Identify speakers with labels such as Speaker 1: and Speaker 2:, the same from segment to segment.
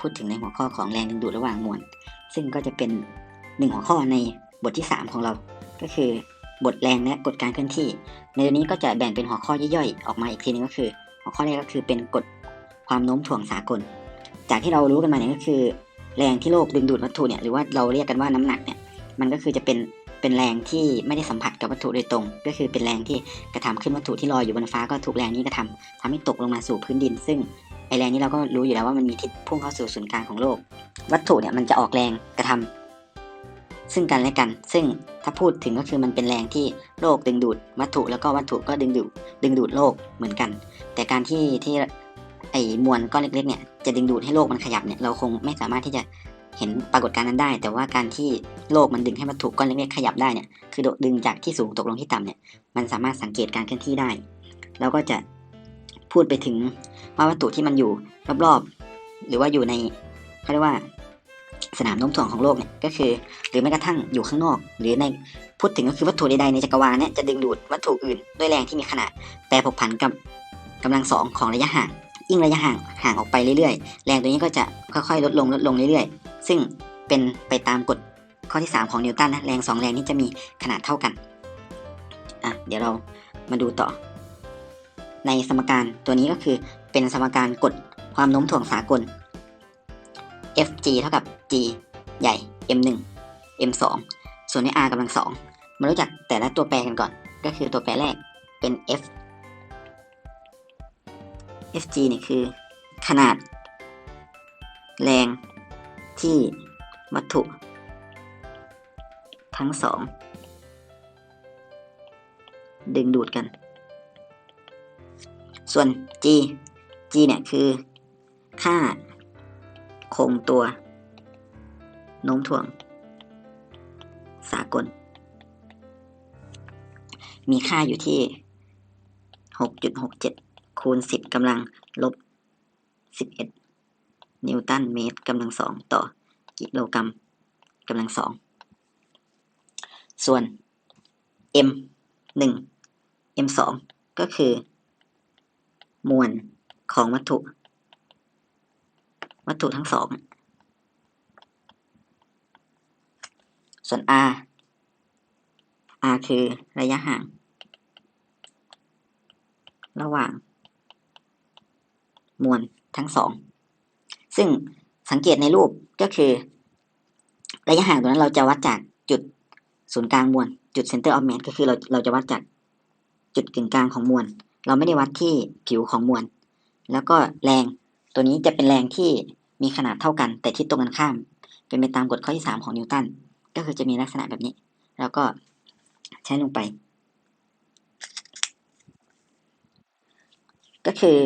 Speaker 1: พูดถึงในหัวข้อของแรงดึงดูดระหว่างมวล ซึ่งก็จะเป็นหนึ่งหัวข้อในบทที่ 3 ของเรา ก็คือบทแรงและกฎการเคลื่อนที่ ในตัวนี้ก็จะแบ่งเป็นหัวข้อย่อยๆ ออกมาอีกทีนึงก็คือ หัวข้อแรกก็คือเป็นกฎความโน้มถ่วงสากล จากที่เรารู้กันมาเนี่ยก็คือ แรงที่โลกดึงดูดวัตถุเนี่ยหรือว่าเราเรียกกันว่าน้ำหนักเนี่ยมันก็คือจะเป็นเป็นแรงที่ไม่ได้สัมผัสกับวัตถุโดยตรง ก็คือเป็นแรงที่กระทำขึ้นวัตถุที่ลอยอยู่บนฟ้าก็ถูกแรงนี้กระทำทำให้ตกลงมาสู่พื้นดิน ซึ่ง ไอแรงนี้เราก็รู้อยู่แล้วว่ามันมีทิศพุ่งเข้าสู่ศูนย์กลางของโลก วัตถุเนี่ยมันจะออกแรงกระทำซึ่งกันและกัน ซึ่งถ้าพูดถึงก็คือมันเป็นแรงที่โลกดึงดูดวัตถุแล้วก็วัตถุก็ดึงดูดดึงดูดโลกเหมือนกัน แต่การที่ที่ไอมวลก้อนเล็กๆเนี่ยจะดึงดูดให้โลกมันขยับเนี่ยเราคงไม่สามารถที่จะเห็นปรากฏการณ์นั้นได้ แต่ว่าการที่โลกมันดึงให้วัตถุก้อนเล็กๆขยับได้เนี่ยคือดึงจากที่สูงตกลงที่ต่ำเนี่ยมันสามารถสังเกตการเคลื่อนที่ได้ แล้วก็จะพูดไปถึง ว่าวัตถุที่มันอยู่รอบๆ หรือว่าอยู่ในเขาเรียกว่าสนามโน้มถ่วงของโลกเนี่ยก็คือ หรือแม้กระทั่งอยู่ข้างนอก หรือในพูดถึงก็คือวัตถุใดๆในจักรวาลเนี่ยจะดึงดูดวัตถุอื่นด้วยแรงที่มีขนาดแปรผกผันกับกำลังสองของระยะห่างยิ่งระยะห่างห่างออกไปเรื่อยๆ แรงตัวนี้ก็จะค่อยๆลดลงลดลงเรื่อยๆ ซึ่งเป็นไปตามกฎข้อที่ 3 ของนิวตันนะแรงสองแรงนี้จะมีขนาดเท่ากันอะเดี๋ยวเรามาดูต่อ ในสมการตัวนี้ก็คือ เป็นสมการกฎความโน้มถ่วงสากล Fg เท่ากับ g ใหญ่ m1 m2 ส่วนใน r กำลังสองมารู้จักแต่ละตัวแปรกันก่อน ก็คือตัวแปรแรกเป็น f Fg เนี่ยคือ ขนาด แรงที่วัตถุ ทั้งสอง ดึงดูดกัน ส่วน g g เนี่ยคือค่าคงตัวโน้มถ่วง สากล มีค่าอยู่ที่ 6.67 คูณ 10กำลังลบ 11 นิวตันเมตรกำลังสองต่อกิโลกรัมกำลังสอง ส่วน m 1 m 2ก็คือ มวล ของวัตถุ วัตถุทั้งสอง ส่วน r r คือระยะห่าง ระหว่าง มวลทั้งสอง ซึ่งสังเกตในรูปก็คือ ระยะห่างตรงนั้นเราจะวัดจากจุดศูนย์กลางมวลจุด center of mass ก็คือเราเราจะวัดจากจุดกึ่งกลางของมวล เราไม่ได้วัดที่ผิวของมวล แล้วก็แรงตัวนี้จะเป็นแรงที่มีขนาดเท่ากัน แต่ทิศตรงกันข้าม เป็นไปตามกฎข้อที่ 3 ของนิวตันก็คือจะมีลักษณะแบบนี้ แล้วก็ใช้ลงไป ก็คือ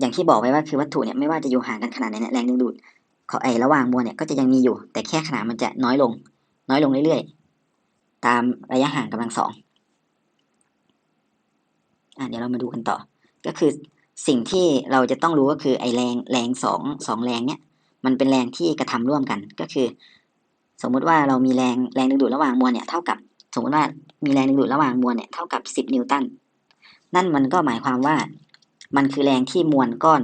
Speaker 1: อย่างที่บอกไว้ว่าคือวัตถุเนี่ยไม่ว่าจะอยู่ห่างกันขนาดไหนเนี่ยแรงดึงดูดของไอระหว่างมวลเนี่ยก็จะยังมีอยู่ แต่แค่ขนาดมันจะน้อยลง น้อยลงเรื่อยๆ ตามระยะห่างกำลังสองอะเดี๋ยวเรามาดูกันต่อ ก็คือ สิ่งที่เราจะต้องรู้ก็คือไอแรงแรงสองสองแรงเนี่ยมันเป็นแรงที่กระทำร่วมกันก็คือ สมมุติว่าเรามีแรงแรงดึงดูดระหว่างมวลเนี่ยเท่ากับ สมมติว่ามีแรงดึงดูดระหว่างมวลเนี่ยเท่ากับ10นิวตันนั่นมันก็หมายความว่า มันคือแรงที่มวลก้อน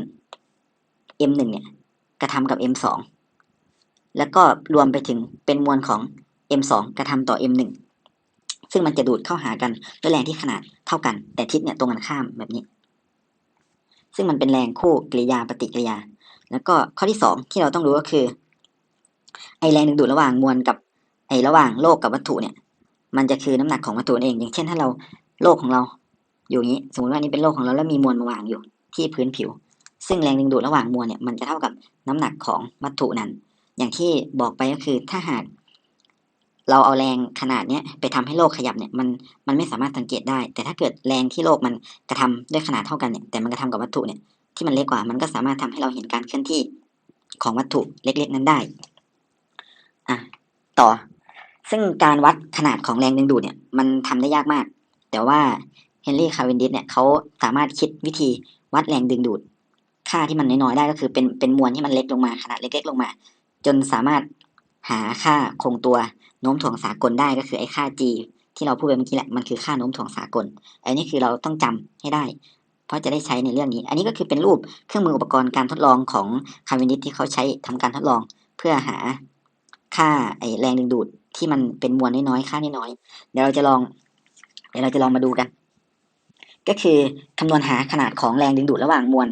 Speaker 1: m1 เนี่ยกระทำกับ m2 แล้วก็รวมไปถึงเป็นมวลของ m2 กระทำต่อ m1 ซึ่งมันจะดูดเข้าหากันด้วยแรงที่ขนาดเท่ากัน แต่ทิศเนี่ยตรงกันข้ามแบบนี้ ซึ่งมันเป็นแรงคู่กริยาปฏิกิริยา แล้วก็ข้อที่สองที่เราต้องรู้ก็คือ ไอแรงดึงดูดระหว่างมวลกับไอระหว่างโลกกับวัตถุเนี่ย มันจะคือน้ำหนักของวัตถุเอง อย่างเช่นถ้าเราโลกของเราอยู่อย่างนี้ สมมติว่านี่เป็นโลกของเราแล้วมีมวลมาวางอยู่ที่พื้นผิว ซึ่งแรงดึงดูดระหว่างมวลเนี่ยมันจะเท่ากับน้ำหนักของวัตถุนั้น อย่างที่บอกไปก็คือถ้าหาก เราเอาแรงขนาดเนี้ยไปทำให้โลกขยับเนี่ยมันมันไม่สามารถสังเกตได้ แต่ถ้าเกิดแรงที่โลกมันกระทำด้วยขนาดเท่ากันเนี่ยแต่มันกระทำกับวัตถุเนี่ยที่มันเล็กกว่ามันก็สามารถทำให้เราเห็นการเคลื่อนที่ของวัตถุเล็กๆ นั้นได้อะต่อ ซึ่งการวัดขนาดของแรงดึงดูดเนี่ยมันทำได้ยากมาก แต่ว่าเฮนรี่คาร์เวนดิสเนี่ยเขาสามารถคิดวิธีวัดแรงดึงดูด ค่าที่มันน้อยๆได้ก็คือเป็นเป็นมวลที่มันเล็กลงมาขนาดเล็กๆลงมา จนสามารถหาค่าคงตัว โน้มถ่วงสากลได้ก็คือไอ้ค่า g ที่เราพูดไปเมื่อกี้แหละมันคือค่าโน้มถ่วงสากลอันนี้คือเราต้องจำให้ได้ เพราะจะได้ใช้ในเรื่องนี้ อันนี้ก็คือเป็นรูปเครื่องมืออุปกรณ์การทดลองของคาร์วินิสที่เขาใช้ทำการทดลองเพื่อหาค่าไอแรงดึงดูดที่มันเป็นมวลน้อยๆค่าน้อยๆเดี๋ยวเราจะลอง เดี๋ยวเราจะลองมาดูกัน ก็คือคำนวณหาขนาดของแรงดึงดูดระหว่างมวล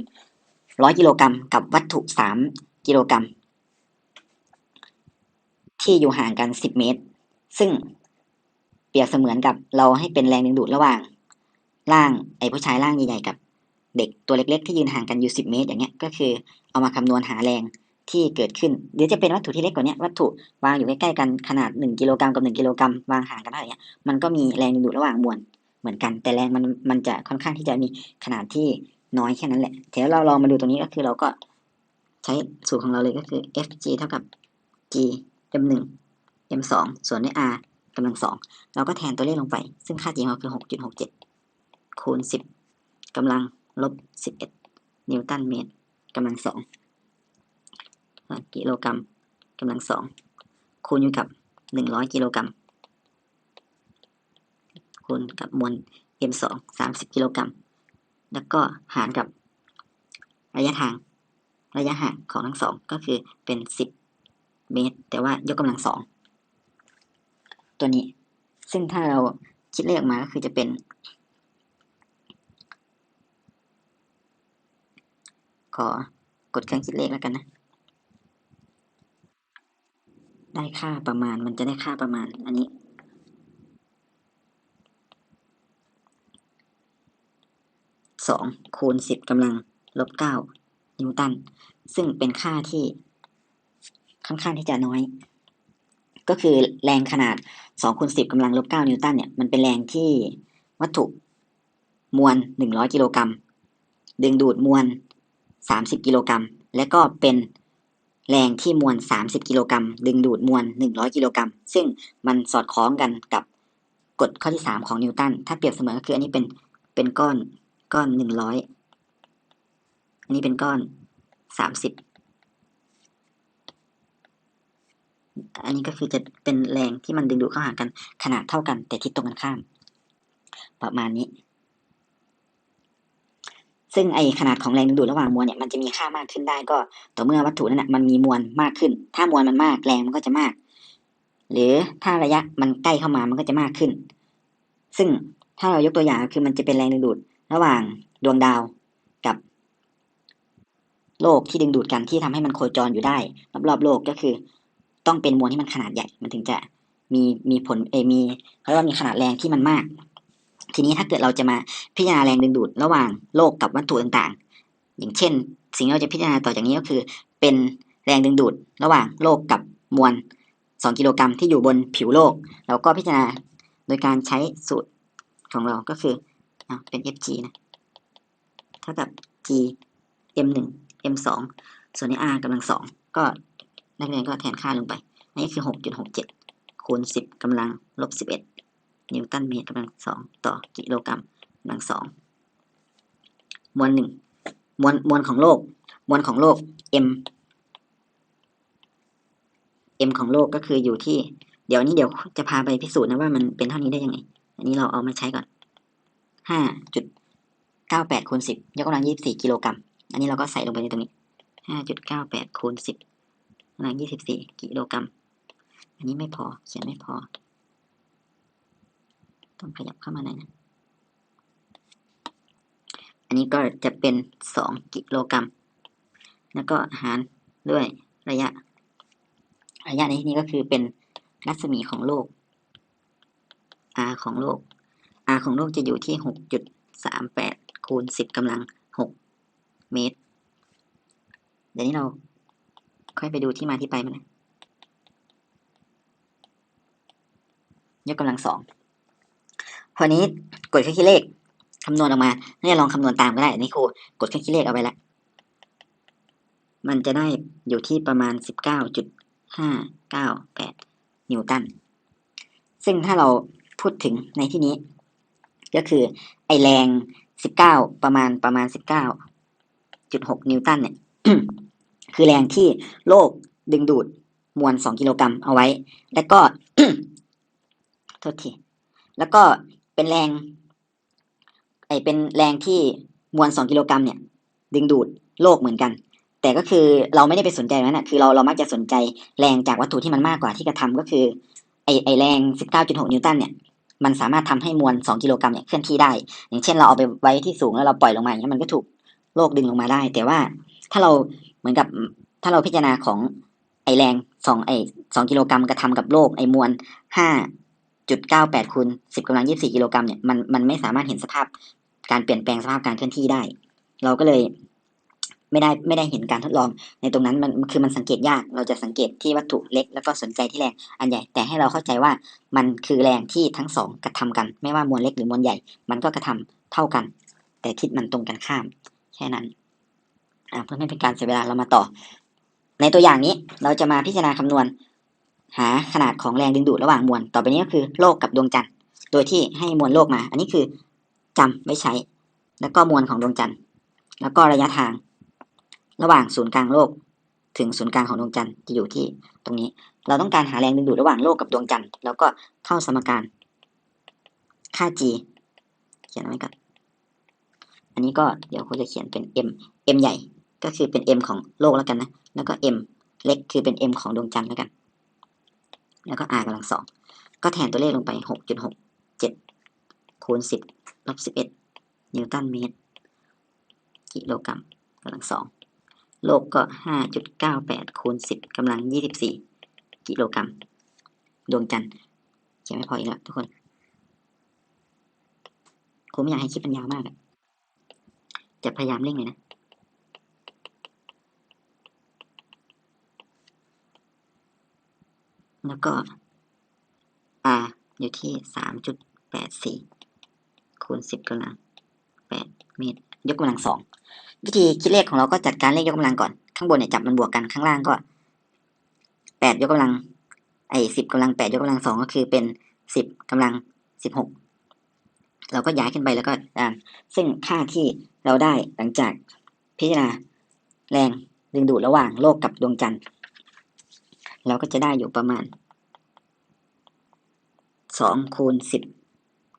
Speaker 1: 100 กิโลกรัมกับวัตถุ 3 กิโลกรัม ที่อยู่ห่างกัน 10 เมตร ซึ่งเปรียบเสมือนกับเราให้เป็นแรงดึงดูดระหว่าง ร่างไอ้ผู้ชายร่างใหญ่ๆกับ เด็กตัวเล็กๆ ที่ยืนห่างกันอยู่ 10 เมตร อย่างเงี้ยก็คือเอามาคำนวณหาแรงที่เกิดขึ้นหรือจะเป็นวัตถุที่เล็กกว่านี้วัตถุวางอยู่ใกล้ๆกันขนาด 1กิโลกรัมกับ 1กิโลกรัมวางห่างกันเท่าไหร่เงี้ยมันก็มีแรงดึงดูดระหว่างมวลเหมือนกัน แต่แรงมันมันจะค่อนข้างที่จะมีขนาดที่น้อยแค่นั้นแหละเดี๋ยวเราลองมาดูตรงนี้ก็คือเราก็ใช้สูตรของเราเลยก็คือ fg เท่ากับ g m 1 m 2ส่วนด้วย r กำลังสองเราก็แทนตัวเลขลงไป ซึ่งค่าจริงของเราคือ 6.67 คูณ 10กำลังลบ 11 นิวตันเมตรกำลังสองกิโลกรัมกำลังสองคูณอยู่กับ 100 กิโลกรัมคูณกับมวล m2 30 กิโลกรัมแล้วก็หารกับระยะทาง ระยะห่างของทั้งสองก็คือเป็น 10 เมตร แต่ว่ายกกำลังสองตัวนี้ ซึ่งถ้าเราคิดเลขออกมาก็คือจะเป็น ขอกดเครื่องคิดเลขแล้วกันนะ ได้ค่าประมาณมันจะได้ค่าประมาณ อันนี้สองคูณสิบกำลังลบเก้านิวตัน ซึ่งเป็นค่าที่ ค่อนข้างที่จะน้อย ก็คือแรงขนาด2คูณ10กำลังลบ9นิวตันเนี่ยมันเป็นแรงที่วัตถุมวล 100 กิโลกรัมดึงดูดมวล 30 กิโลกรัมและก็เป็นแรงที่มวล 30 กิโลกรัมดึงดูดมวล 100 กิโลกรัมซึ่งมันสอดคล้องกันกับกฎข้อที่ 3 ของนิวตันถ้าเปรียบเสมอก็คืออันนี้เป็นเป็นก้อนก้อน 100 อันนี้เป็นก้อน 30 อันนี้ก็คือจะเป็นแรงที่มันดึงดูดเข้าหากันขนาดเท่ากันแต่ทิศตรงกันข้าม ประมาณนี้ ซึ่งไอขนาดของแรงดึงดูดระหว่างมวลเนี่ยมันจะมีค่ามากขึ้นได้ก็ต่อเมื่อวัตถุนั้นนะมันมีมวลมากขึ้น ถ้ามวลมันมากแรงมันก็จะมาก หรือถ้าระยะมันใกล้เข้ามามันก็จะมากขึ้น ซึ่งถ้าเรายกตัวอย่างคือมันจะเป็นแรงดึงดูดระหว่างดวงดาวกับโลกที่ดึงดูดกันที่ทำให้มันโคจรอยู่ได้รอบๆโลกก็คือ ต้องเป็นมวลที่มันขนาดใหญ่มันถึงจะมีมีผลเอมีเรียกว่ามีขนาดแรงที่มันมาก ทีนี้ถ้าเกิดเราจะมาพิจารณาแรงดึงดูดระหว่างโลกกับวัตถุต่างๆ อย่างเช่น สิ่งที่เราจะพิจารณาต่อจากนี้ก็คือ เป็นแรงดึงดูดระหว่างโลกกับมวล 2 กิโลกรัมที่อยู่บนผิวโลก เราก็พิจารณาโดยการใช้สูตรของเราก็คืออเป็น fg นะเท่ากับ g m 1 m 2ส่วนใน r กำลังสองก็ นักเรียนก็แทนค่าลงไป อันนี้คือ 6.67 คูณ 10กำลังลบ 11 นิวตันเมตรกำลังสองต่อกิโลกรัมกำลังสองมวลหนึ่งมวลมวลของโลก มวลของโลก m m ของโลกก็คืออยู่ที่ เดี๋ยวนี้เดี๋ยวจะพาไปพิสูจน์นะว่ามันเป็นเท่านี้ได้ยังไง อันนี้เราเอามาใช้ก่อน 5.98คูณ10 ยกกำลัง 24 กิโลกรัม อันนี้เราก็ใส่ลงไปในตรงนี้ 5.98คูณ10 กำลัง24กิโลกรัม อันนี้ไม่พอ เขียนไม่พอ ต้องขยับเข้ามาหน่อยนะ อันนี้ก็จะเป็น2กิโลกรัม แล้วก็หารด้วยระยะ ระยะในที่นี้ก็คือเป็นรัศมีของโลก r ของโลก r ของโลกจะอยู่ที่6.38คูณ10กำลัง6เมตร เดี๋ยวนี้เรา ค่อยไปดูที่มาที่ไปมันนะยกกำลังสองพอนี้กดเครื่องคิดเลขคำนวณออกมาเนี่ยลองคำนวณตามก็ได้อันนี้ครูกดเครื่องคิดเลขเอาไว้แล้วมันจะได้อยู่ที่ประมาณ19.598นิวตัน ซึ่งถ้าเราพูดถึงในที่นี้ ก็คือไอแรง19ประมาณประมาณ19.6นิวตันเนี่ย คือแรงที่โลกดึงดูดมวล 2 กิโลกรัมเอาไว้ แล้วก็โทษทีแล้วก็เป็นแรงไอเป็นแรงที่มวล 2 กิโลกรัมเนี่ย ดึงดูดโลกเหมือนกัน แต่ก็คือเราไม่ได้ไปสนใจนั้นนะคือเราเรามักจะสนใจแรงจากวัตถุที่มันมากกว่าที่กระทำก็คือไอไอแรง 19.6 นิวตันเนี่ยมันสามารถทำให้มวล 2 กิโลกรัมเนี่ยเคลื่อนที่ได้ อย่างเช่นเราเอาไปไว้ที่สูงแล้วเราปล่อยลงมาอย่างเงี้ยมันก็ถูกโลกดึงลงมาได้ แต่ว่าถ้าเรา เหมือนกับถ้าเราพิจารณาของไอแรงสองไอสองกิโลกรัมกระทำกับโลกไอมวลห้าจุดเก้าแปดคูณสิบกำลังยี่สี่กิโลกรัมเนี่ยมันมันไม่สามารถเห็นสภาพการเปลี่ยนแปลงสภาพการเคลื่อนที่ได้ เราก็เลยไม่ได้ไม่ได้เห็นการทดลองในตรงนั้นมันคือมันสังเกตยากเราจะสังเกตที่วัตถุเล็ก แล้วก็สนใจที่แรงอันใหญ่แต่ให้เราเข้าใจว่ามันคือแรงที่ทั้งสองกระทำกัน ไม่ว่ามวลเล็กหรือมวลใหญ่ มันก็กระทำเท่ากัน แต่ทิศมันตรงกันข้าม แค่นั้น เพื่อไม่เป็นการเสียเวลาเรามาต่อ ในตัวอย่างนี้เราจะมาพิจารณาคำนวณ หาขนาดของแรงดึงดูดระหว่างมวลต่อไปนี้ก็คือโลกกับดวงจันทร์โดยที่ให้มวลโลกมา อันนี้คือจำไว้ใช้ แล้วก็มวลของดวงจันทร์แล้วก็ระยะทาง ระหว่างศูนย์กลางโลก ถึงศูนย์กลางของดวงจันทร์จะอยู่ที่ตรงนี้ เราต้องการหาแรงดึงดูดระหว่างโลกกับดวงจันทร์แล้วก็เข้าสมการ ค่า g เขียนไว้ก่อนอันนี้ก็เดี๋ยวคุณจะเขียนเป็น m m ใหญ่ ก็คือเป็น m ของโลกแล้วกันนะ แล้วก็ m เล็กคือเป็น m ของดวงจันทร์แล้วกัน แล้วก็ r กำลังสอง ก็แทนตัวเลขลงไป 6.67 คูณ 10ลบ11 นิวตันเมตร กิโลกรัมกำลังสอง โลกก็ 5.98 คูณ 10กำลัง 24 กิโลกรัม ดวงจันทร์เขียนไม่พออีกแล้วทุกคนผมไม่อยากให้คลิปมันยาวมากอะจะพยายามเร่งเลยนะ แล้วก็ r อยู่ที่สามจุดแปดสี่คูณสิบกำลังแปดเมตร ยกกำลังสองวิธีคิดเลขของเราก็จัดการเลขยกกำลังก่อน ข้างบนเนี่ยจับมันบวกกัน ข้างล่างก็แปดยกกำลัง ไอ้สิบกำลังแปดยกกำลังสองก็คือเป็นสิบกำลังสิบหกเราก็ย้ายขึ้นไปแล้วก็อ่าซึ่งค่าที่เราได้หลังจากพิจารณาแรงดึงดูดระหว่างโลกกับดวงจันทร์ เราก็จะได้อยู่ประมาณสองคูณสิบ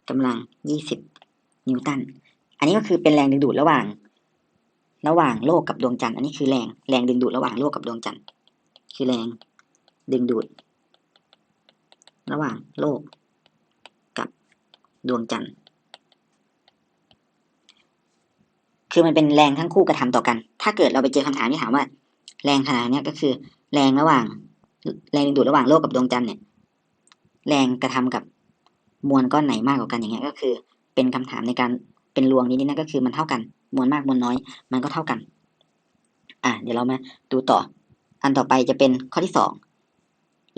Speaker 1: กำลังยี่สิบนิวตัน อันนี้ก็คือเป็นแรงดึงดูดระหว่าง ระหว่างโลกกับดวงจันทร์ อันนี้คือแรงแรงดึงดูดระหว่างโลกกับดวงจันทร์ คือแรงดึงดูด ระหว่างโลกกับดวงจันทร์ คือมันเป็นแรงทั้งคู่กระทำต่อกัน ถ้าเกิดเราไปเจอคำถามที่ถามว่า แรงขนาดเนี้ยก็คือ แรงระหว่าง แรงดึงดูดระหว่างโลกกับดวงจันทร์เนี่ย แรงกระทำกับมวลก้อนไหนมากกว่ากันอย่างเงี้ยก็คือ เป็นคำถามในการเป็นรวงนิดๆนั่นก็คือมันเท่ากัน มวลมากมวลน้อย มันก็เท่ากัน อะเดี๋ยวเรามาดูต่อ อันต่อไปจะเป็นข้อที่สอง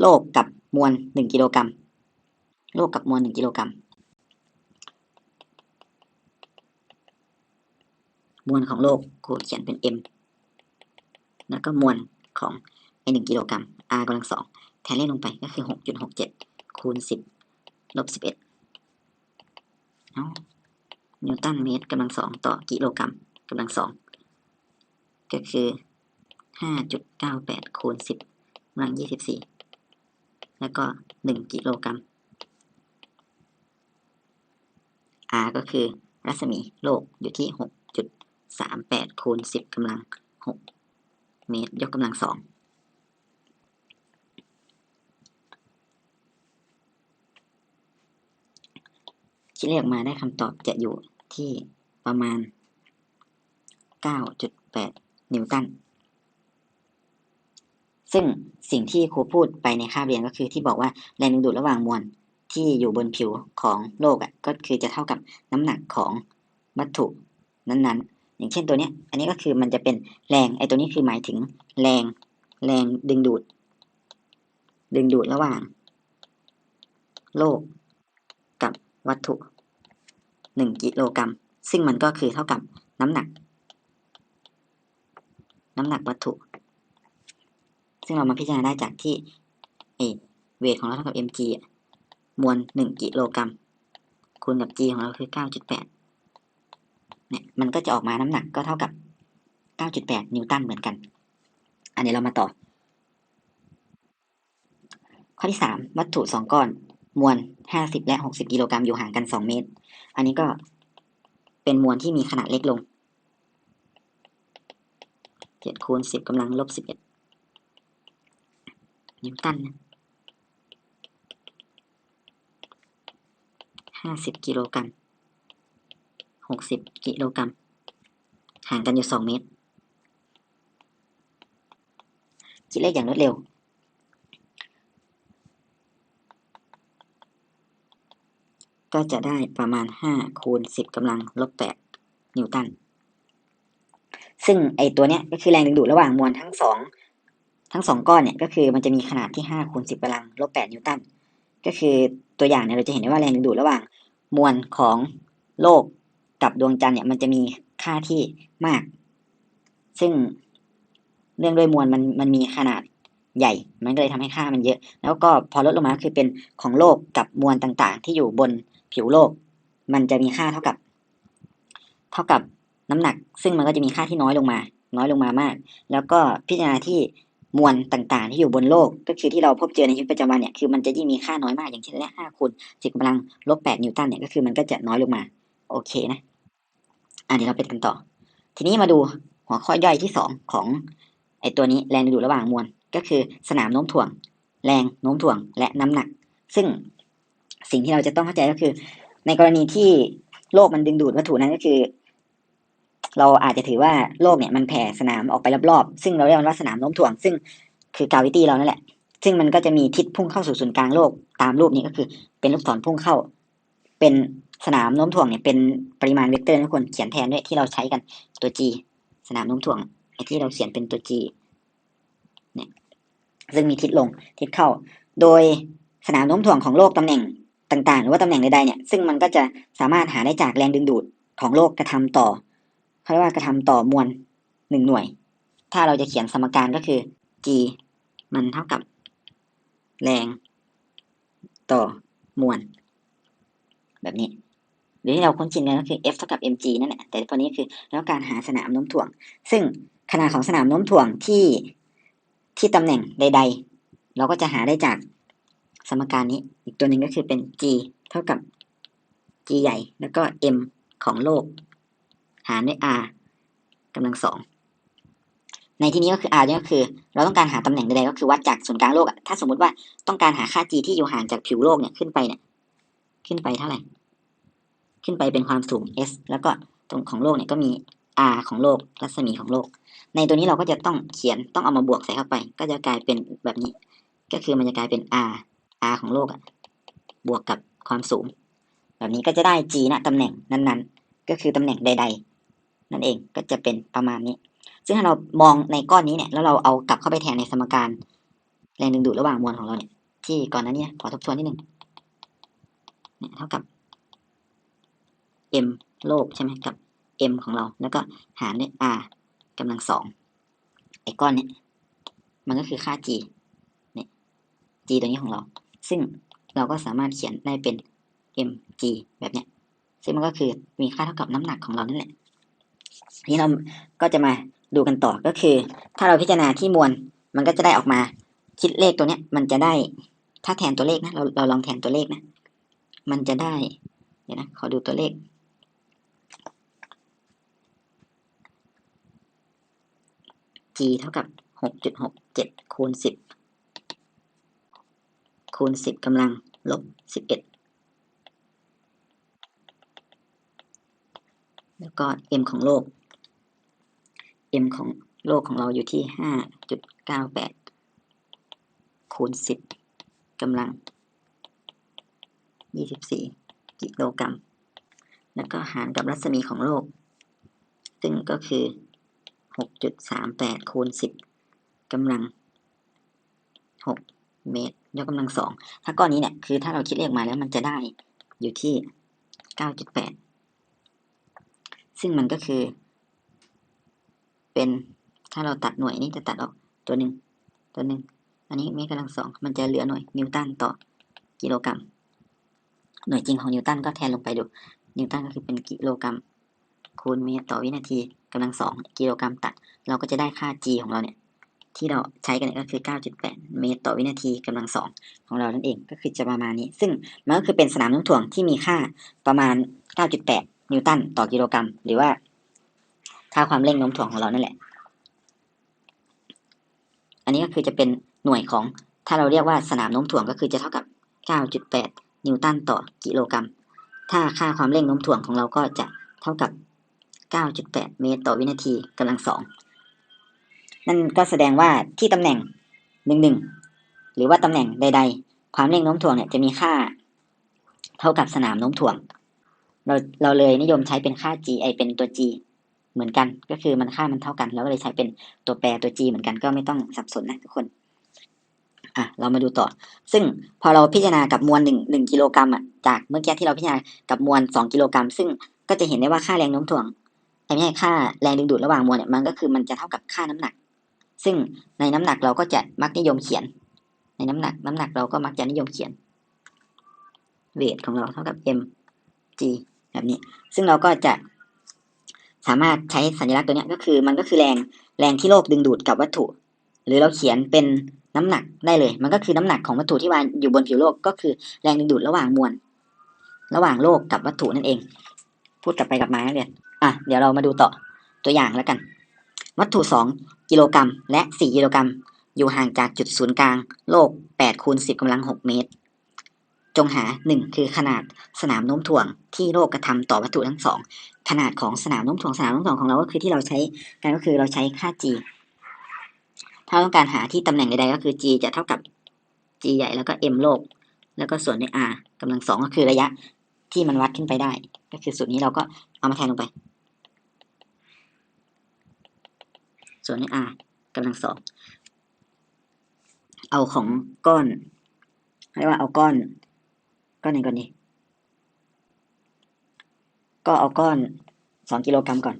Speaker 1: โลกกับมวลหนึ่งกิโลกรัมโลกกับมวลหนึ่งกิโลกรัมมวลของโลกครูเขียนเป็น m แล้วก็มวลของ ไอหนึ่งกิโลกรัม r กำลังสองแทนเลขลงไปก็คือหกจุดหกเจ็ดคูณสิบลบสิบเอ็ดเอานิวตันเมตรกำลังสองต่อกิโลกรัมกำลังสองก็คือห้าจุดเก้าแปดคูณสิบกำลังยี่สิบสี่แล้วก็หนึ่งกิโลกรัม r ก็คือรัศมีโลกอยู่ที่หกจุดสามแปดคูณสิบกำลังหกเมตรยกกำลังสอง คิดเลขออกมาได้คำตอบจะอยู่ที่ประมาณ 9.8 นิวตัน ซึ่งสิ่งที่ครูพูดไปในคาบเรียนก็คือที่บอกว่าแรงดึงดูดระหว่างมวลที่อยู่บนผิวของโลกอะก็คือจะเท่ากับน้ำหนักของวัตถุนั้นๆ อย่างเช่นตัวเนี้ย อันนี้ก็คือมันจะเป็นแรงไอ้ตัวนี้คือหมายถึงแรงแรงดึงดูด ดึงดูดระหว่าง โลก วัตถุหนึ่งกิโลกรัม ซึ่งมันก็คือเท่ากับน้ำหนัก น้ำหนักวัตถุ ซึ่งเรามาพิจารณาได้จากที่เอเวทของเราเท่ากับ mg อะมวลหนึ่งกิโลกรัม คูณกับ g ของเราคือ 9.8 เนี่ย มันก็จะออกมาน้ำหนักก็เท่ากับ 9.8 นิวตันเหมือนกัน อันนี้เรามาต่อ ข้อที่ 3 วัตถุ 2 ก้อน มวล 50 และ 60 กิโลกรัมอยู่ห่างกัน 2 เมตร อันนี้ก็เป็นมวลที่มีขนาดเล็กลงเจ็ดคูณสิบกำลังลบสิบเอ็ดนิวตันนะห้าสิบกิโลกรัมหกสิบกิโลกรัม ห่างกันอยู่สองเมตร คิดเลขอย่างรวดเร็ว ก็จะได้ประมาณห้าคูณสิบกำลังลบแปดนิวตัน ซึ่งไอตัวเนี้ยก็คือแรงดึงดูดระหว่างมวลทั้งสองทั้งสองก้อนเนี่ยก็คือมันจะมีขนาดที่ห้าคูณสิบกำลังลบแปดนิวตัน ก็คือตัวอย่างเนี่ยเราจะเห็นได้ว่าแรงดึงดูดระหว่างมวลของโลกกับดวงจันทร์เนี่ยมันจะมีค่าที่มาก ซึ่งเนื่องด้วยมวลมันมันมีขนาดใหญ่ มันก็เลยทำให้ค่ามันเยอะ แล้วก็พอลดลงมาคือเป็นของโลกกับมวลต่างๆ ที่อยู่บน ผิวโลก มันจะมีค่าเท่ากับ เท่ากับน้ำหนัก ซึ่งมันก็จะมีค่าที่น้อยลงมา น้อยลงมามาก แล้วก็พิจารณาที่มวลต่างๆ ที่อยู่บนโลก ก็คือที่เราพบเจอในชีวิตประจำวันเนี่ยคือมันจะยิ่งมีค่าน้อยมากอย่างเช่นห้าคูณสิบกำลังลบแปดนิวตันเนี่ยก็คือมันก็จะน้อยลงมา โอเคนะอะเดี๋ยวเราไปกันต่อ ทีนี้มาดูหัวข้อย่อยที่สองของไอตัวนี้แรงดูดระหว่างมวลก็คือสนามโน้มถ่วง แรงโน้มถ่วงและน้ำหนัก ซึ่ง สิ่งที่เราจะต้องเข้าใจก็คือ ในกรณีที่โลกมันดึงดูดวัตถุนั้นก็คือ เราอาจจะถือว่าโลกเนี่ยมันแผ่สนามออกไปรอบๆ ซึ่งเราเรียกว่าสนามโน้มถ่วง ซึ่งคือกาวิตี้เรานั่นแหละ ซึ่งมันก็จะมีทิศพุ่งเข้าสู่ศูนย์กลางโลกตามรูปนี้ก็คือ เป็นลูกศรพุ่งเข้า เป็นสนามโน้มถ่วงเนี่ยเป็นปริมาณเวกเตอร์ทุกคนเขียนแทนด้วยที่เราใช้กันตัว g สนามโน้มถ่วงไอ้ที่เราเขียนเป็นตัว g เนี่ยซึ่งมีทิศลงทิศเข้า โดยสนามโน้มถ่วงของโลกตำแหน่ง ต่างๆ หรือว่าตำแหน่งใดๆเนี่ยซึ่งมันก็จะสามารถหาได้จากแรงดึงดูดของโลกกระทำต่อเขาเรียกว่ากระทำต่อมวลหนึ่งหน่วย ถ้าเราจะเขียนสมการก็คือ g มันเท่ากับ แรง ต่อมวลแบบนี้หรือที่เราคุ้นชินกันก็คือ F เท่ากับ mg นั่นแหละแต่ตอนนี้คือแล้วการหาสนามโน้มถ่วง ซึ่งขนาดของสนามโน้มถ่วงที่ที่ตำแหน่งใด ๆ เราก็จะหาได้จาก สมการนี้ อีกตัวหนึ่งก็คือเป็น g เท่ากับ g ใหญ่ แล้วก็ m ของโลก หารด้วย r กำลังสองในที่นี้ก็คือ r เนี่ยก็คือ เราต้องการหาตำแหน่งใดๆก็คือวัดจากศูนย์กลางโลกอะถ้าสมมติว่าต้องการหาค่า g ที่อยู่ห่างจากผิวโลกเนี่ยขึ้นไปเนี่ยขึ้นไปเท่าไหร่ ขึ้นไปเป็นความสูง s แล้วก็ตรงของโลกเนี่ยก็มี r ของโลก รัศมีของโลก ในตัวนี้เราก็จะต้องเขียนต้องเอามาบวกใส่เข้าไป ก็จะกลายเป็นแบบนี้ ก็คือมันจะกลายเป็น r r ของโลกอะบวกกับความสูง แบบนี้ก็จะได้ g ณตำแหน่งนั้นๆ ก็คือตำแหน่งใด ๆ นั่นเองก็จะเป็นประมาณนี้ ซึ่งถ้าเรามองในก้อนนี้เนี่ยแล้วเราเอากลับเข้าไปแทนในสมการแรงดึงดูดระหว่างมวลของเราเนี่ยที่ก่อนหน้านี้ขอทบทวนนิดนึงเนี่ยเท่ากับ m โลกใช่ไหมกับ m ของเรา แล้วก็หารด้วย r กำลังสองไอ้ก้อนเนี้ยมันก็คือค่า g เนี่ย g ตัวนี้ของเรา ซึ่งเราก็สามารถเขียนได้เป็น mg แบบเนี้ย ซึ่งมันก็คือมีค่าเท่ากับน้ำหนักของเรานั่นแหละ ทีนี้เราก็จะมาดูกันต่อก็คือ ถ้าเราพิจารณาที่มวลมันก็จะได้ออกมาคิดเลขตัวเนี้ย มันจะได้ถ้าแทนตัวเลขนะเราเราลองแทนตัวเลขนะ มันจะได้ เดี๋ยวนะขอดูตัวเลข g เท่ากับหกจุดหกเจ็ดคูณสิบ คูณสิบกำลังลบสิบเอ็ดแล้วก็ m ของโลก m ของโลกของเราอยู่ที่ห้าจุดเก้าแปดคูณสิบกำลังยี่สิบสี่กิโลกรัม แล้วก็หารกับรัศมีของโลก ซึ่งก็คือหกจุดสามแปดคูณสิบกำลังหก เมตรยกกำลังสองถ้าก้อนนี้เนี่ยคือถ้าเราคิดเลขมาแล้วมันจะได้อยู่ที่เก้าจุดแปดซึ่งมันก็คือ เป็นถ้าเราตัดหน่วยนี้จะตัดออกตัวหนึ่งตัวหนึ่งอันนี้เมตรกำลังสองมันจะเหลือหน่วยนิวตันต่อกิโลกรัม หน่วยจริงของนิวตันก็แทนลงไปดู นิวตันก็คือเป็นกิโลกรัมคูณเมตรต่อวินาทีกำลังสองกิโลกรัมตัด เราก็จะได้ค่า g ของเราเนี่ย ที่เราใช้กันก็คือ 9.8 เมตรต่อวินาทีกำลังสองของเรานั่นเองก็คือจะประมาณนี้ ซึ่งมันก็คือเป็นสนามโน้มถ่วงที่มีค่าประมาณ 9.8 นิวตันต่อกิโลกรัม หรือว่าค่าความเร่งโน้มถ่วงของเรานั่นแหละ อันนี้ก็คือจะเป็นหน่วยของถ้าเราเรียกว่าสนามโน้มถ่วงก็คือจะเท่ากับ 9.8 นิวตันต่อกิโลกรัม ถ้าค่าความเร่งโน้มถ่วงของเราก็จะเท่ากับ 9.8 เมตรต่อวินาทีกำลังสอง นั่นก็แสดงว่าที่ตำแหน่ง11หนึ่งหรือว่าตำแหน่งใด ๆ ความเร่งโน้มถ่วงเนี่ยจะมีค่า เท่ากับสนามโน้มถ่วง เราเราเลยนิยมใช้เป็นค่า g ไอเป็นตัว g เหมือนกัน ก็คือมันค่ามันเท่ากันเราก็เลยใช้เป็นตัวแปรตัว g เหมือนกันก็ไม่ต้องสับสนนะทุกคนอะเรามาดูต่อ ซึ่งพอเราพิจารณากับมวลหนึ่งหนึ่งกิโลกรัมอะจากเมื่อกี้ที่เราพิจารณากับมวลสองกิโลกรัมซึ่งก็จะเห็นได้ว่าค่าแรงโน้มถ่วงไอ้ไม่ใช่ค่าแรงดึงดูดระหว่างมวลเนี่ยมันก็คือมันจะเท่ากับค่าน้ำหนัก ซึ่งในน้ำหนักเราก็จะมักนิยมเขียน ในน้ำหนักน้ำหนักเราก็มักจะนิยมเขียนเวทของเราเท่ากับ m g แบบนี้ ซึ่งเราก็จะสามารถใช้สัญลักษณ์ตัวนี้ก็คือมันก็คือแรงแรงที่โลกดึงดูดกับวัตถุ หรือเราเขียนเป็นน้ำหนักได้เลย มันก็คือน้ำหนักของวัตถุที่วางอยู่บนผิวโลกก็คือแรงดึงดูดระหว่างมวลระหว่างโลกกับวัตถุนั่นเอง พูดกลับไปกลับมานักเรียนอะเดี๋ยวเรามาดูต่อตัวอย่างแล้วกัน วัตถุ 2 กิโลกรัม และ 4 กิโลกรัม อยู่ห่างจากจุดศูนย์กลาง โลก8คูณ10กำลัง 6 เมตร จงหา 1 คือขนาดสนามโน้มถ่วงที่โลกกระทำต่อวัตถุทั้งสองขนาดของสนามโน้มถ่วงสนามโน้มถ่วงของเราก็คือที่เราใช้กันก็คือเราใช้ค่า g ถ้าต้องการหาที่ตำแหน่งใดๆก็คือ g จะเท่ากับ g ใหญ่แล้วก็ m โลก แล้วก็ส่วนด้วย r กำลังสองก็คือระยะที่มันวัดขึ้นไปได้ ก็คือสูตรนี้เราก็เอามาแทนลงไป ส่วนด้ r กำลังสองเอาของก้อนเรียกว่าเอาก้อน ก้อนไหนก่อนดีก็เอาก้อนสองกิโลกรัมก่อน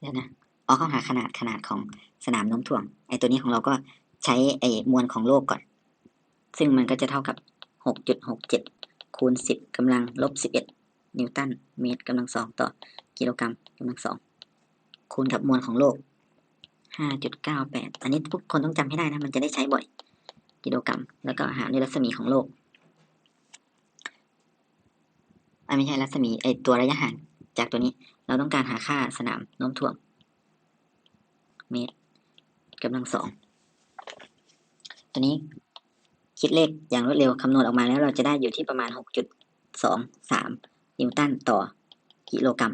Speaker 1: เดี๋ยวนะเอาเข้าหาขนาดขนาดของสนามโน้มถ่วง ไอตัวนี้ของเราก็ใช้ไอมวลของโลกก่อน ซึ่งมันก็จะเท่ากับหกจุดหกเจ็ด คูณสิบกำลังลบสิบเอ็ดนิวตันเมตรกำลังสองต่อกิโลกรัมกำลังสองคูณกับมวลของโลกห้าจุดเก้าแปดอันนี้ทุกคนต้องจำให้ได้นะ มันจะได้ใช้บ่อย กิโลกรัม แล้วก็หารด้วยรัศมีของโลกอันไม่ใช่รัศมีไอตัวระยะห่างจากตัวนี้ เราต้องการหาค่าสนามโน้มถ่วง เมตรกำลังสองตัวนี้ คิดเลขอย่างรวดเร็วคำนวณออกมาแล้วเราจะได้อยู่ที่ประมาณ 6.23 นิวตันต่อกิโลกรัม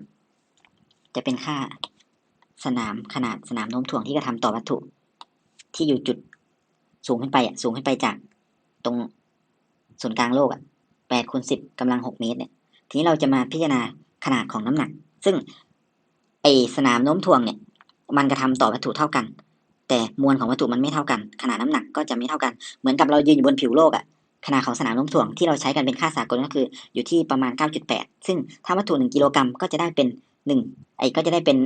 Speaker 1: จะเป็นค่าสนามขนาดสนามโน้มถ่วงที่กระทำต่อวัตถุ ที่อยู่จุดสูงขึ้นไปอะสูงขึ้นไปจากตรงศูนย์กลางโลกอะ8คูณ10กำลัง6เมตรเนี่ย ทีนี้เราจะมาพิจารณาขนาดของน้ำหนัก ซึ่งไอสนามโน้มถ่วงเนี่ย มันกระทำต่อวัตถุเท่ากัน แต่มวลของวัตถุมันไม่เท่ากัน ขนาดน้ำหนักก็จะไม่เท่ากัน เหมือนกับเรายืนอยู่บนผิวโลกอะขนาดของสนามโน้มถ่วงที่เราใช้กันเป็นค่าสากลก็คือ อยู่ที่ประมาณ 9.8 ซึ่งถ้าวัตถุ 1 กิโลกรัมก็จะได้เป็น 1 ไอ้ก็จะได้เป็น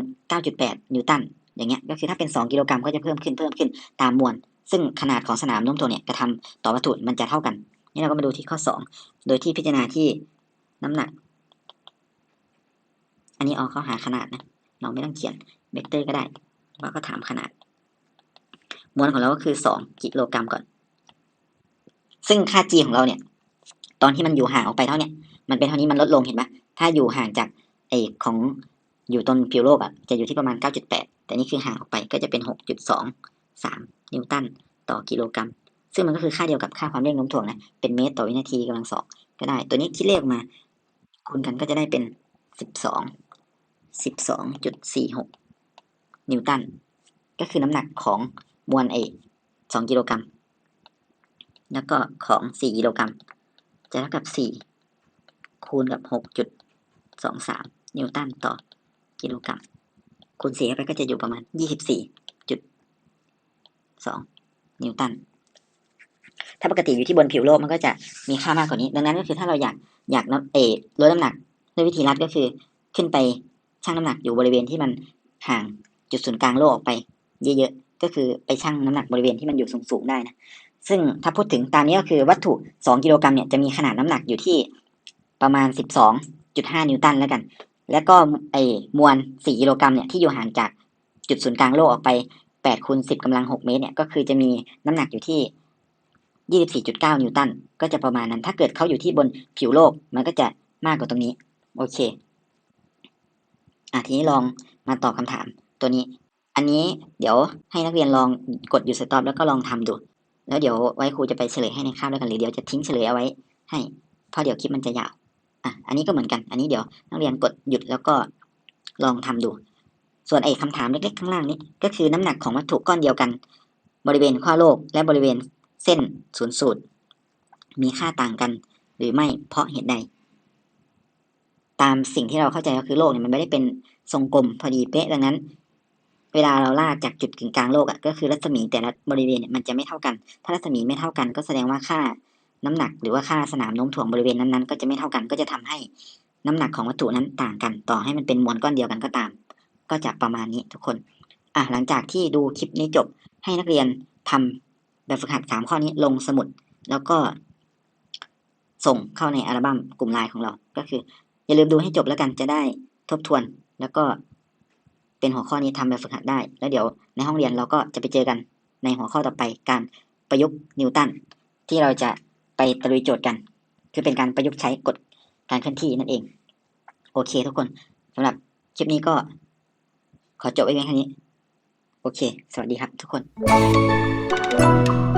Speaker 1: 9.8 นิวตัน อย่างเงี้ย ก็คือถ้าเป็น 2 กิโลกรัมก็จะเพิ่มขึ้นเพิ่มขึ้นตามมวล ซึ่งขนาดของสนามโน้มถ่วงเนี่ยกระทำต่อวัตถุมันจะเท่ากัน นี่เราก็มาดูที่ข้อ 2 โดยที่พิจารณาที่น้ำหนัก อันนี้เอาเข้าหาขนาดนะ เราไม่ต้องเขียนเวกเตอร์ก็ได้ เราก็ถามขนาด มวลของเราก็คือ2กิโลกรัมก่อน ซึ่งค่า g ของเราเนี่ย ตอนที่มันอยู่ห่างออกไปเท่าเนี่ยมันเป็นเท่านี้มันลดลงเห็นปะถ้าอยู่ห่างจากไอของอยู่ตรงผิวโลกอะจะอยู่ที่ประมาณ 9.8 แต่นี่คือห่างออกไปก็จะเป็น 6.23 นิวตันต่อกิโลกรัม ซึ่งมันก็คือค่าเดียวกับค่าความเร่งโน้มถ่วงนะ เป็นเมตรต่อวินาทีกำลังสองก็ได้ ตัวนี้คิดเลขมา คูณกันก็จะได้เป็น 12 12.46 นิวตัน ก็คือน้ำหนักของ มวลไอสองกิโลกรัม แล้วก็ของสี่กิโลกรัม จะเท่ากับสี่คูณกับหกจุดสองสามนิวตันต่อกิโลกรัม คูณสี่ไปก็จะอยู่ประมาณยี่สิบสี่จุดสองนิวตัน ถ้าปกติอยู่ที่บนผิวโลกมันก็จะมีค่ามากกว่านี้ ดังนั้นก็คือถ้าเราอยากอยากน้ำเอลดน้ำหนักด้วยวิธีรัดก็คือขึ้นไปชั่งน้ำหนักอยู่บริเวณที่มันห่างจุดศูนย์กลางโลกออกไป เยอะๆ ก็คือไปชั่งน้ำหนักบริเวณที่มันอยู่สูงๆได้นะซึ่งถ้าพูดถึงตามนี้ก็คือวัตถุ 2 กิโลกรัมเนี่ยจะมีขนาดน้ำหนักอยู่ที่ประมาณ 12.5 นิวตันแล้วกัน แล้วก็ไอ้มวล 4 กิโลกรัมเนี่ยที่อยู่ห่างจากจุดศูนย์กลางโลกออกไป8คูณ10กำลัง 6 เมตรเนี่ยก็คือจะมีน้ำหนักอยู่ที่ 24.9 นิวตันก็จะประมาณนั้น ถ้าเกิดเขาอยู่ที่บนผิวโลกมันก็จะมากกว่าตรงนี้ โอเคอะทีนี้ลองมาตอบคำถามตัวนี้ อันนี้เดี๋ยวให้นักเรียนลองกดหยุดสต็อปแล้วก็ลองทำดู แล้วเดี๋ยวไว้ครูจะไปเฉลยให้ในคาบแล้วกันหรือเดี๋ยวจะทิ้งเฉลยเอาไว้ ให้เพราะเดี๋ยวคลิปมันจะยาวอะอันนี้ก็เหมือนกัน อันนี้เดี๋ยวนักเรียนกดหยุดแล้วก็ลองทำดู ส่วนไอ้คำถามเล็กๆข้างล่างนี้ ก็คือน้ำหนักของวัตถุก้อนเดียวกัน บริเวณขั้วโลกและบริเวณเส้นศูนย์สูตร มีค่าต่างกัน หรือไม่เพราะเหตุใด ตามสิ่งที่เราเข้าใจก็คือโลกเนี่ยมันไม่ได้เป็นทรงกลมพอดีเป๊ะดังนั้น เวลาเราลากจากจุดกึ่งกลางโลกอะ่ะก็คือรัศมีแต่ละบริเวณเนี่ยมันจะไม่เท่ากัน ถ้ารัศมีไม่เท่ากัน ก็แสดงว่าค่าน้ำหนักหรือว่าค่าสนามโน้มถ่วงบริเวณนั้นๆ ก็จะไม่เท่ากัน ก็จะทำให้น้ำหนักของวัตถุนั้นต่างกัน ต่อให้มันเป็นมวลก้อนเดียวกันก็ตาม ก็จะประมาณนี้ทุกคนอะหลังจากที่ดูคลิปนี้จบให้นักเรียนทำแบบฝึกหัดสามข้อนี้ลงสมุด แล้วก็ ส่งเข้าในอัลบั้มกลุ่มไลน์ของเรา ก็คือ อย่าลืมดูให้จบแล้วกันจะได้ทบทวน แล้วก็ เป็นหัวข้อนี้ทำแบบฝึกหัดได้ แล้วเดี๋ยวในห้องเรียนเราก็จะไปเจอกันในหัวข้อต่อไปการประยุกต์นิวตันที่เราจะไปตะลุยโจทย์กัน คือเป็นการประยุกต์ใช้กฎการเคลื่อนที่นั่นเอง โอเคทุกคนสำหรับคลิปนี้ก็ ขอจบไว้เพียงแค่นี้ โอเค สวัสดีครับทุกคน